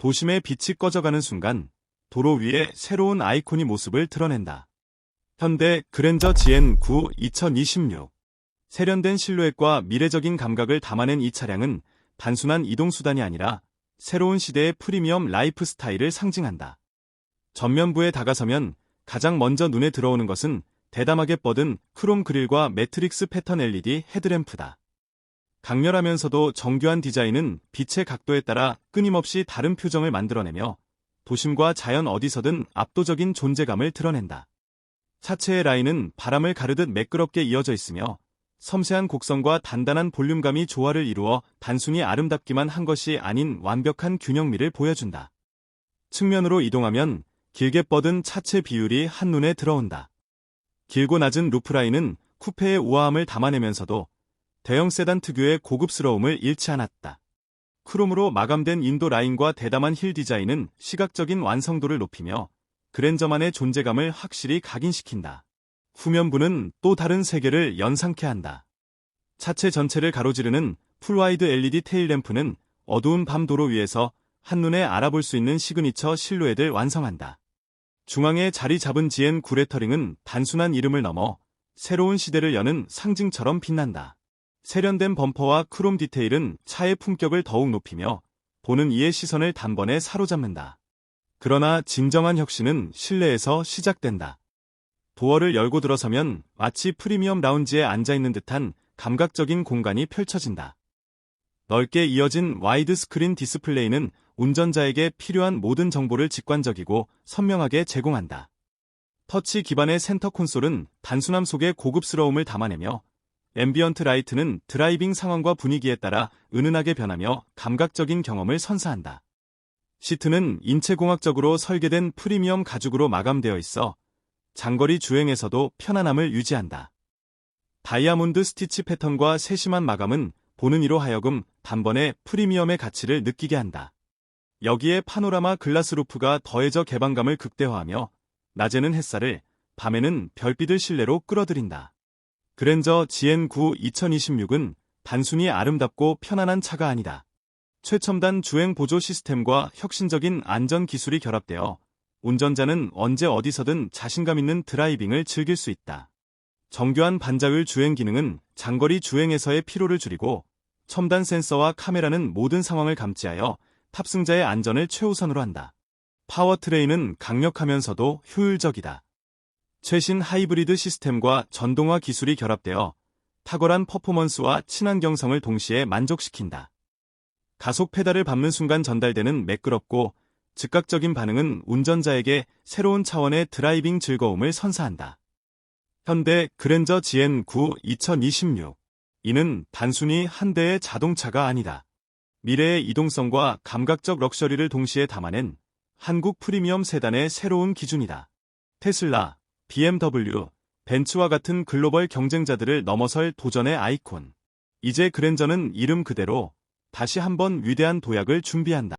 도심의 빛이 꺼져가는 순간 도로 위에 새로운 아이콘이 모습을 드러낸다. 현대 그랜저 GN9 2026 세련된 실루엣과 미래적인 감각을 담아낸 이 차량은 단순한 이동수단이 아니라 새로운 시대의 프리미엄 라이프 스타일을 상징한다. 전면부에 다가서면 가장 먼저 눈에 들어오는 것은 대담하게 뻗은 크롬 그릴과 매트릭스 패턴 LED 헤드램프다. 강렬하면서도 정교한 디자인은 빛의 각도에 따라 끊임없이 다른 표정을 만들어내며 도심과 자연 어디서든 압도적인 존재감을 드러낸다. 차체의 라인은 바람을 가르듯 매끄럽게 이어져 있으며 섬세한 곡선과 단단한 볼륨감이 조화를 이루어 단순히 아름답기만 한 것이 아닌 완벽한 균형미를 보여준다. 측면으로 이동하면 길게 뻗은 차체 비율이 한눈에 들어온다. 길고 낮은 루프라인은 쿠페의 우아함을 담아내면서도 대형 세단 특유의 고급스러움을 잃지 않았다. 크롬으로 마감된 인도 라인과 대담한 힐 디자인은 시각적인 완성도를 높이며 그랜저만의 존재감을 확실히 각인시킨다. 후면부는 또 다른 세계를 연상케 한다. 차체 전체를 가로지르는 풀와이드 LED 테일램프는 어두운 밤 도로 위에서 한눈에 알아볼 수 있는 시그니처 실루엣을 완성한다. 중앙에 자리 잡은 GN 구레터링은 단순한 이름을 넘어 새로운 시대를 여는 상징처럼 빛난다. 세련된 범퍼와 크롬 디테일은 차의 품격을 더욱 높이며 보는 이의 시선을 단번에 사로잡는다. 그러나 진정한 혁신은 실내에서 시작된다. 도어를 열고 들어서면 마치 프리미엄 라운지에 앉아있는 듯한 감각적인 공간이 펼쳐진다. 넓게 이어진 와이드 스크린 디스플레이는 운전자에게 필요한 모든 정보를 직관적이고 선명하게 제공한다. 터치 기반의 센터 콘솔은 단순함 속에 고급스러움을 담아내며 앰비언트 라이트는 드라이빙 상황과 분위기에 따라 은은하게 변하며 감각적인 경험을 선사한다. 시트는 인체공학적으로 설계된 프리미엄 가죽으로 마감되어 있어 장거리 주행에서도 편안함을 유지한다. 다이아몬드 스티치 패턴과 세심한 마감은 보는 이로 하여금 단번에 프리미엄의 가치를 느끼게 한다. 여기에 파노라마 글라스 루프가 더해져 개방감을 극대화하며 낮에는 햇살을, 밤에는 별빛을 실내로 끌어들인다. 그랜저 GN9 2026은 단순히 아름답고 편안한 차가 아니다. 최첨단 주행 보조 시스템과 혁신적인 안전 기술이 결합되어 운전자는 언제 어디서든 자신감 있는 드라이빙을 즐길 수 있다. 정교한 반자율 주행 기능은 장거리 주행에서의 피로를 줄이고 첨단 센서와 카메라는 모든 상황을 감지하여 탑승자의 안전을 최우선으로 한다. 파워트레인은 강력하면서도 효율적이다. 최신 하이브리드 시스템과 전동화 기술이 결합되어 탁월한 퍼포먼스와 친환경성을 동시에 만족시킨다. 가속 페달을 밟는 순간 전달되는 매끄럽고 즉각적인 반응은 운전자에게 새로운 차원의 드라이빙 즐거움을 선사한다. 현대 그랜저 GN9 2026 이는 단순히 한 대의 자동차가 아니다. 미래의 이동성과 감각적 럭셔리를 동시에 담아낸 한국 프리미엄 세단의 새로운 기준이다. 테슬라, BMW, 벤츠와 같은 글로벌 경쟁자들을 넘어설 도전의 아이콘. 이제 그랜저는 이름 그대로 다시 한번 위대한 도약을 준비한다.